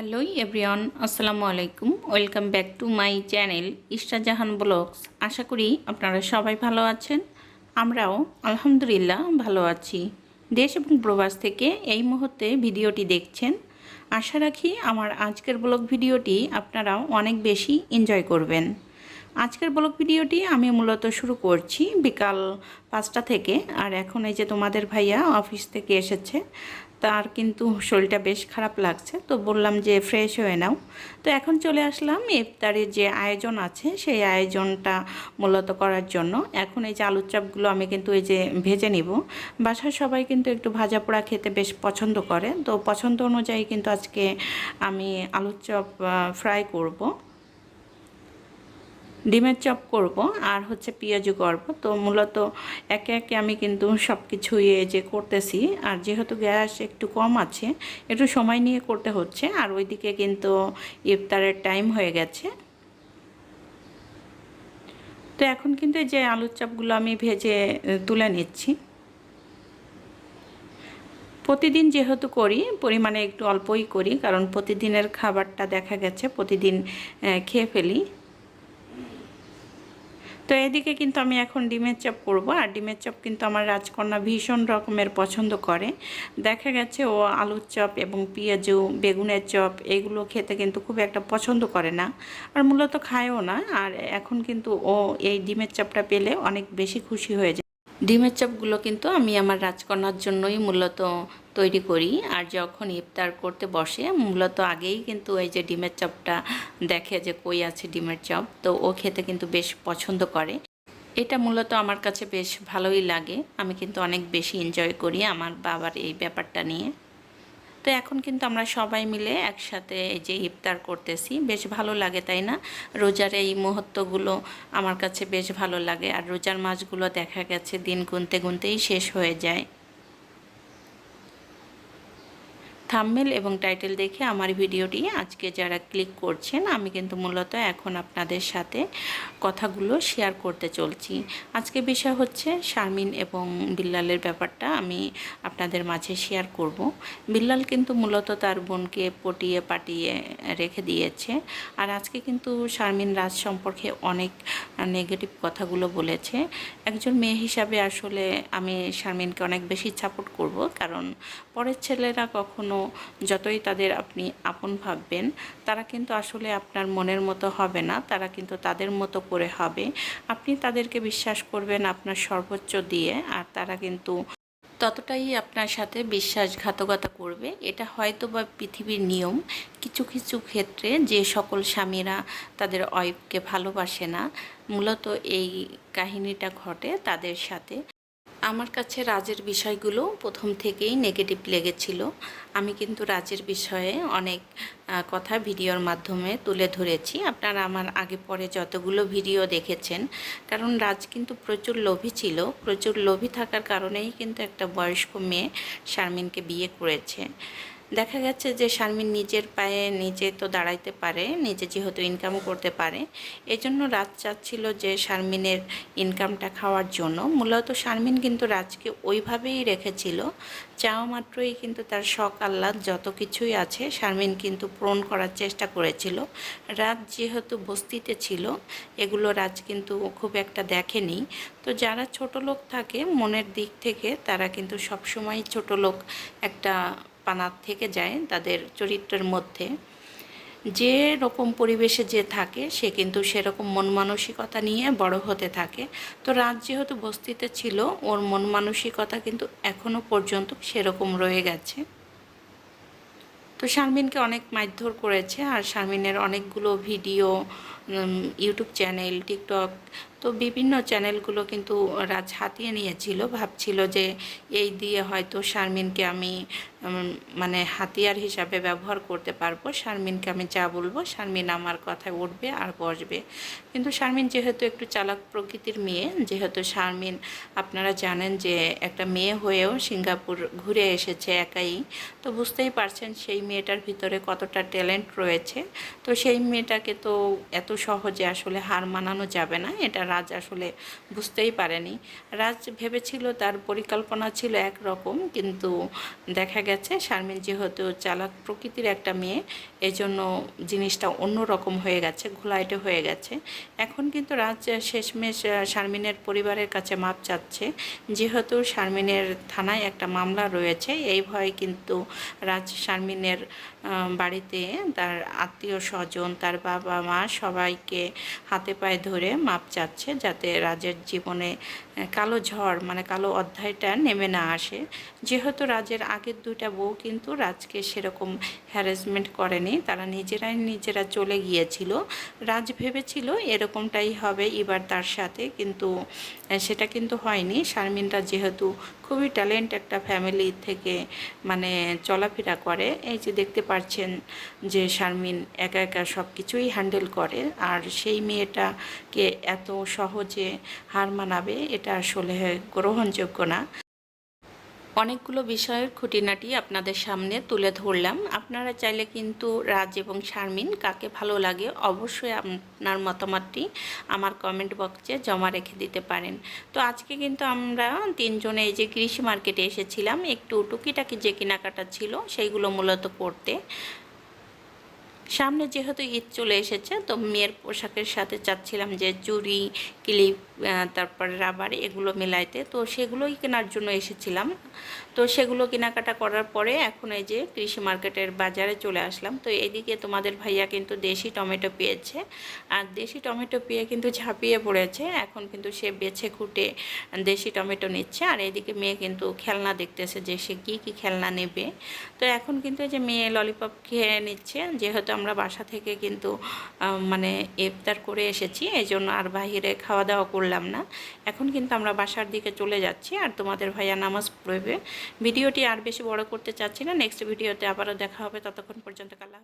Hello everyone আসসালামু আলাইকুম welcome back to my channel Ishrajahan vlogs আশা করি আপনারা সবাই ভালো আছেন। আমরাও আলহামদুলিল্লাহ ভালো আছি। দেশ এবং প্রবাস থেকে এই মুহূর্তে ভিডিওটি দেখছেন। আশা রাখি আমার আজকের ব্লগ ভিডিওটি আপনারা অনেক বেশি এনজয় করবেন। আজকের ব্লগ ভিডিওটি আমি মূলত শুরু করছি বিকাল পাঁচটা থেকে। আর এখন এই যে তোমাদের ভাইয়া অফিস থেকে এসেছে, তার কিন্তু শরীরটা বেশ খারাপ লাগছে। তো বললাম যে ফ্রেশ হয়ে নাও। তো এখন চলে আসলাম, ইফতারের যে আয়োজন আছে, সেই আয়োজনটা মূলত করার জন্য। এখন এই যে আলুর চাপগুলো আমি কিন্তু এই যে ভেজে নিব। বাসার সবাই কিন্তু একটু ভাজা পোড়া খেতে বেশ পছন্দ করে। তো পছন্দ অনুযায়ী কিন্তু আজকে আমি আলুর চপ ফ্রাই করব। ডিমের চপ করব আর হচ্ছে পেঁয়াজু করব। তো মূলত একে একে আমি কিন্তু সব কিছুই যে করতেছি, আর যেহেতু গ্যাস একটু কম আছে, একটু সময় নিয়ে করতে হচ্ছে, আর ওইদিকে কিন্তু ইফতারের টাইম হয়ে গেছে। তো এখন কিন্তু যে আলুর চপগুলো আমি ভেজে তুলে নিচ্ছি। প্রতিদিন যেহেতু করি, পরিমাণে একটু অল্পই করি, কারণ প্রতিদিনের খাবারটা দেখা গেছে, প্রতিদিন খেয়ে ফেলি। তো এদিকে কিন্তু আমি এখন ডিমের চপ করব। আর ডিমের চপ কিন্তু আমার রাজকন্যা ভীষণ রকমের পছন্দ করে। দেখা গেছে ও আলুর চপ এবং পেঁয়াজু, বেগুনের চপ এগুলো খেতে কিন্তু খুব একটা পছন্দ করে না। আর মূলত খায়ও না। আর এখন কিন্তু ও এই ডিমের চপটা পেলে অনেক বেশি খুশি হয়ে যায়। ডিমের চপগুলো কিন্তু আমি আমার রাজকন্যার জন্যই মূলত তৈরি করি। আর যখন ইফতার করতে বসে, মূলত আগেই কিন্তু এই যে ডিমের চপটা দেখে যে কই আছে ডিমের চপ, তো ও খেতে কিন্তু বেশ পছন্দ করে। এটা মূলত আমার কাছে বেশ ভালোই লাগে। আমি কিন্তু অনেক বেশি এনজয় করি আমার বাবার এই ব্যাপারটা নিয়ে। তো এখন কিন্তু আমরা সবাই মিলে একসাথে এই যে ইফতার করতেছি। বেশ ভালো লাগে, তাই না? রোজার এই মুহূর্তগুলো আমার কাছে বেশ ভালো লাগে। আর রোজার মাছগুলো দেখা গেছে দিন গুনতে গুনতেই শেষ হয়ে যায়। থাম্মেল এবং টাইটেল দেখে আমার ভিডিওটি আজকে যারা ক্লিক করছেন, আমি কিন্তু মূলত এখন আপনাদের সাথে কথাগুলো শেয়ার করতে চলছি। আজকে বিষয় হচ্ছে শারমিন এবং বিল্লালের ব্যাপারটা আমি আপনাদের মাঝে শেয়ার করব। বিল্লাল কিন্তু মূলত তার বোনকে পটিয়ে পাটিয়ে রেখে দিয়েছে। আর আজকে কিন্তু শারমিন রাজ সম্পর্কে অনেক নেগেটিভ কথাগুলো বলেছে। একজন মেয়ে হিসাবে আসলে আমি শারমিনকে অনেক বেশি সাপোর্ট করব, কারণ পরের ছেলেরা কখনো যতই তাদের আপনি আপন ভাববেন, তারা কিন্তু আসলে আপনার মনের মতো হবে না, তারা কিন্তু তাদের মতো করে হবে। আপনি তাদেরকে বিশ্বাস করবেন আপনার সর্বোচ্চ দিয়ে, আর তারা কিন্তু ততটাই আপনার সাথে বিশ্বাসঘাতকতা করবে। এটা হয়তো বা পৃথিবীর নিয়ম। কিছু কিছু ক্ষেত্রে যে সকল স্বামীরা তাদের ওয়াইফকে ভালোবাসে না, মূলত এই কাহিনীটা ঘটে তাদের সাথে। আমার কাছে রাজের বিষয়গুলো প্রথম থেকেই নেগেটিভ লেগেছিল। আমি কিন্তু রাজের বিষয়ে অনেক কথা ভিডিওর মাধ্যমে তুলে ধরেছি। আপনারা আমার আগে পরে যতগুলো ভিডিও দেখেছেন, কারণ রাজ কিন্তু প্রচুর লোভী ছিল। প্রচুর লোভী থাকার কারণেই কিন্তু একটা বয়স্ক মেয়ে শারমিনকে বিয়ে করেছে। দেখা গেছে যে শারমিন নিজের পায়ে নিজে তো দাঁড়াইতে পারে, নিজে যেহেতু ইনকাম করতে পারে, এজন্য রাজ চাচ্ছিল যে শারমিনের ইনকামটা খাওয়ার জন্য। মূলত শারমিন কিন্তু রাজকে ওইভাবেই রেখেছিল। চাওয়া মাত্রই কিন্তু তার শখ, আহ্লাদ যত কিছুই আছে শারমিন কিন্তু পূরণ করার চেষ্টা করেছিল। রাজ যেহেতু বস্তিতে ছিল, এগুলো রাজ কিন্তু খুব একটা দেখেনি। তো যারা ছোট লোক থাকে, মনের দিক থেকে তারা কিন্তু সবসময় ছোট লোক একটা পানাত থেকে যায় তাদের চরিত্রের মধ্যে। যে রকম পরিবেশে যে থাকে, সে কিন্তু সেরকম মন মানসিকতা নিয়ে বড় হতে থাকে। তো রাত যেহেতু বস্তিতে ছিল, ওর মন মানসিকতা কিন্তু এখনও পর্যন্ত সেরকম রয়ে গেছে। তো শারমিনকে অনেক মারধর করেছে, আর শারমিনের অনেকগুলো ভিডিও ইউটিউব চ্যানেল, টিকটক, তো বিভিন্ন চ্যানেলগুলো কিন্তু রাজ হাতিয়ে নিয়েছিল। ভাবছিল যে এই দিয়ে হয়তো শারমিনকে আমি মানে হাতিয়ার হিসাবে ব্যবহার করতে পারব। শারমিনকে আমি যা বলব, শারমিন আমার কথায় উঠবে আর বসবে। কিন্তু শারমিন যেহেতু একটু চালাক প্রকৃতির মেয়ে, যেহেতু শারমিন, আপনারা জানেন যে একটা মেয়ে হয়েও সিঙ্গাপুর ঘুরে এসেছে একাই, তো বুঝতেই পারছেন সেই মেয়েটার ভিতরে কতটা ট্যালেন্ট রয়েছে। তো সেই মেয়েটাকে তো এত সহজে আসলে হার মানানো যাবে না, এটা রাজ আসলে বুঝতেই পারেনি। রাজ ভেবেছিল তার পরিকল্পনা ছিল একরকম, কিন্তু দেখা গেছে। শারমিন যেহেতু চালাক প্রকৃতির একটা মেয়ে এজন্য জিনিসটা অন্য রকম হয়ে গেছে ঘোলাইটে হয়ে গেছে। এখন কিন্তু রাজ শেষমেশ শারমিনের পরিবারের কাছে মাপ চাচ্ছে। যেহেতু শারমিনের থানায় একটা মামলা রয়েছে, এই ভয়ে কিন্তু রাজ শারমিনের বাড়িতে তার আত্মীয় স্বজন, তার বাবা মা সবাইকে হাতে পায়ে ধরে মাপ চাচ্ছে যাতে রাজের জীবনে কালো ঝড় মানে কালো অধ্যায়টা নেমে না আসে। যেহেতু রাজের আগের দুইটা বউ কিন্তু রাজকে সেরকম হ্যারাসমেন্ট করেনি তারা নিজেরাই নিজেরা চলে গিয়েছিল। রাজ ভেবেছিল এরকমটাই হবে এবার তার সাথে, কিন্তু সেটা কিন্তু হয়নি। শারমিনরা যেহেতু খুবই ট্যালেন্ট একটা ফ্যামিলি থেকে মানে চলাফেরা করে, এই যে দেখতে পাচ্ছেন যে শারমিন একা একা সব কিছুই হ্যান্ডেল করে, আর সেই মেয়েটাকে এত সহজে হার মানাবে, এটা আসলে গ্রহণযোগ্য না। অনেকগুলো বিষয়ের খুঁটিনাটি আপনাদের সামনে তুলে ধরলাম। আপনারা চাইলে কিন্তু রাজ এবং শারমিন কাকে ভালো লাগে অবশ্যই আপনার মতামতটি আমার কমেন্ট বক্সে জমা রেখে দিতে পারেন। তো আজকে কিন্তু আমরা তিনজনে এই যে কৃষি মার্কেটে এসেছিলাম, একটু টুকিটাকি যে কেনাকাটা ছিল সেইগুলো মূলত করতে। সামনে যেহেতু ঈদ চলে এসেছে, তো মেয়ের পোশাকের সাথে চাচ্ছিলাম যে চুড়ি, ক্লিপ তারপরে রাবার এগুলো মেলাইতে। তো সেগুলোই কেনার জন্য এসেছিলাম। তো সেগুলো কেনাকাটা করার পরে এখন এই যে কৃষি মার্কেটের বাজারে চলে আসলাম। তো এদিকে তোমাদের ভাইয়া কিন্তু দেশি টমেটো পেয়েছে। আর দেশি টমেটো পেয়ে কিন্তু ঝাঁপিয়ে পড়েছে। এখন কিন্তু সে বেছে খুঁটে দেশি টমেটো নিচ্ছে। আর এদিকে মেয়ে কিন্তু খেলনা দেখতেছে যে সে কী কী খেলনা নেবে। তো এখন কিন্তু এই যে মেয়ে ললিপপ খেয়ে নিচ্ছে। যেহেতু আমরা বাসা থেকে কিন্তু মানে ইফতার করে এসেছি, এই জন্য আর বাহিরে খাওয়া দাওয়া করলাম না। এখন কিন্তু আমরা বাসার দিকে চলে যাচ্ছি আর তোমাদের ভাইয়া নামাজ পড়বে। ভিডিওটি আর বেশি বড় করতে চাচ্ছি না। নেক্সট ভিডিওতে আবারও দেখা হবে। ততক্ষণ পর্যন্ত কালা